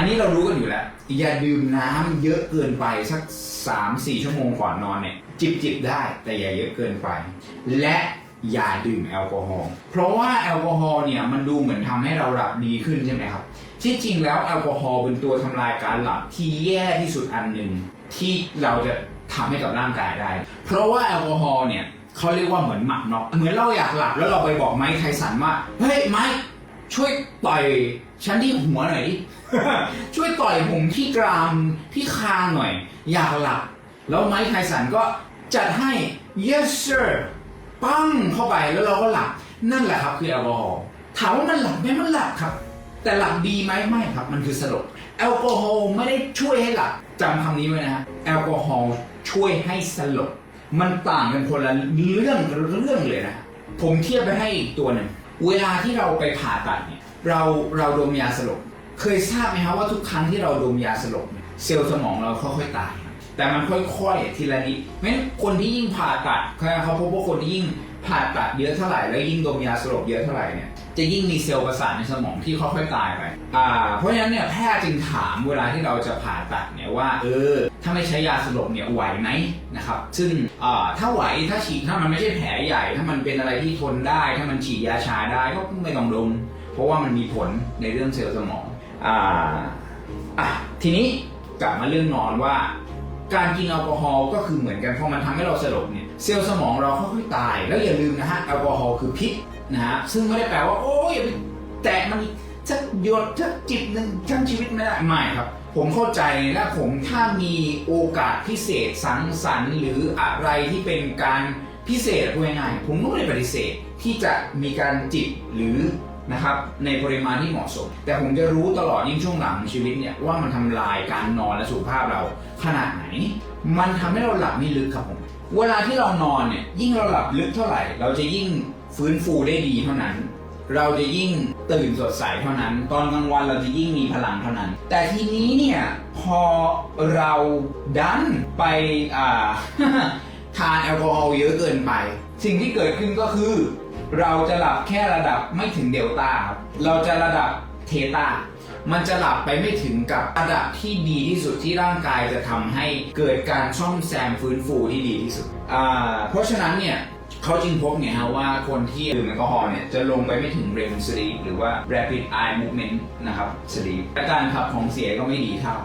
อันนี้เรารู้กันอยู่แล้ว อย่าดื่มน้ำเยอะเกินไปสัก 3-4 ชั่วโมงก่อนนอนเนี่ย จิบจิบได้แต่อย่าเยอะเกินไป และอย่าดื่มแอลกอฮอล์เพราะว่าแอลกอฮอล์เนี่ยมันดูเหมือนทำให้เราหลับดีขึ้นใช่ไหมครับที่จริงแล้วแอลกอฮอล์เป็นตัวทำลายการหลับที่แย่ที่สุดอันหนึ่งที่เราจะทำให้กับร่างกายได้ เพราะว่าแอลกอฮอล์เนี่ยเขาเรียกว่าเหมือนหมักน็อกเหมือนเราอยากหลับแล้วเราไปบอกไมค์ไทสันว่าเฮ้ยไมค์ ช่วยต่อยฉันที่หัวหน่อยดิ ช่วยต่อยผมที่กรามที่คางหน่อย อยากหลับ แล้วไมค์ไทสันก็จัดให้ yes sir ปั้งเข้าไปแล้วเราก็หลับ นั่นแหละครับคือแอลกอฮอล์ถามว่ามันหลับไหมมันหลับครับ แต่หลับดีไหมไม่ครับ มันคือสลบแอลกอฮอล์ไม่ได้ช่วยให้หลับจำคำนี้ไว้นะฮะแอลกอฮอล์ช่วยให้สลบมันต่างกันคนละเรื่องเรื่องเลยนะ ผมเทียบไปให้อีกตัวหนึ่ง เวลาที่เราไปผ่าตัดเนี่ยเราเราดมยาสลบ เคยทราบไหมครับว่าทุกครั้งที่เราดมยาสลบเนี่ยเซลล์สมองเราค่อยๆตาย แต่มันค่อยๆทีละนิดเพราะฉะนั้นคนที่ยิ่งผ่าตัดเขาพบว่าคนที่ยิ่งผ่าตัดเยอะเท่าไหร่แล้วยิ่งดมยาสลบเยอะเท่าไหร่เนี่ยจะยิ่งมีเซลล์ประสาทในสมองที่ค่อยๆตายไปอ่าเพราะฉะนั้นเนี่ยแพทย์จึงถามเวลาที่เราจะผ่าตัดเนี่ยว่าเออถ้าไม่ใช้ยาสลบเนี่ยไหวไหมนะครับซึ่งอ่าถ้าไหวถ้าฉีดถ้ามันไม่ใช่แผลใหญ่ ถ้ามันเป็นอะไรที่ทนได้ ถ้ามันฉีดยาชาได้ก็ไม่ต้องดมเพราะว่ามันมีผลในเรื่องเซลล์สมองอ่าอะทีนี้กลับมาเรื่องนอนว่า การกินแอลกอฮอล์ก็คือเหมือนกันพอมันทำให้เราสลบเนี่ยเซลล์สมองเราค่อยๆตาย แล้วอย่าลืมนะฮะแอลกอฮอล์คือพิษนะฮะซึ่งไม่ได้แปลว่า โอ้ยแตะมันสักหยดสักจิบหนึ่งทั้งชีวิตไม่ได้ไม่ครับ ผมเข้าใจและผมถ้ามีโอกาสพิเศษสังสรรค์ หรืออะไรที่เป็นการพิเศษพูดง่ายๆผมก็ไม่ได้ปฏิเสธที่จะมีการจิบหรือ นะครับในปริมาณที่เหมาะสม แต่ผมจะรู้ตลอดยิ่งช่วงหลังชีวิตเนี่ยว่ามันทำลายการนอนและสุขภาพเราขนาดไหน มันทำให้เราหลับไม่ลึกครับผมเวลาที่เรานอนเนี่ยยิ่งเราหลับลึกเท่าไหร่ เราจะยิ่งฟื้นฟูได้ดีเท่านั้น เราจะยิ่งตื่นสดใสเท่านั้น ตอนกลางวันเราจะยิ่งมีพลังเท่านั้น แต่ทีนี้เนี่ยพอเราดันไปทานแอลกอฮอล์เยอะเกินไป สิ่งที่เกิดขึ้นก็คือ เราจะหลับแค่ระดับไม่ถึงเดลต้าครับเราจะระดับเทตามันจะหลับไปไม่ถึงกับระดับที่ดีที่สุดที่ร่างกายจะทำให้เกิดการซ่อมแซมฟื้นฟูที่ดีที่สุดอ่าเพราะฉะนั้นเนี่ยเขาจึงพบเนี่ยฮะว่าคนที่ดื่มแอลกอฮอล์เนี่ยจะลงไปไม่ถึง REM sleep หรือว่า rapid eye movement นะครับ sleep และการขับของเสียก็ไม่ดีเท่า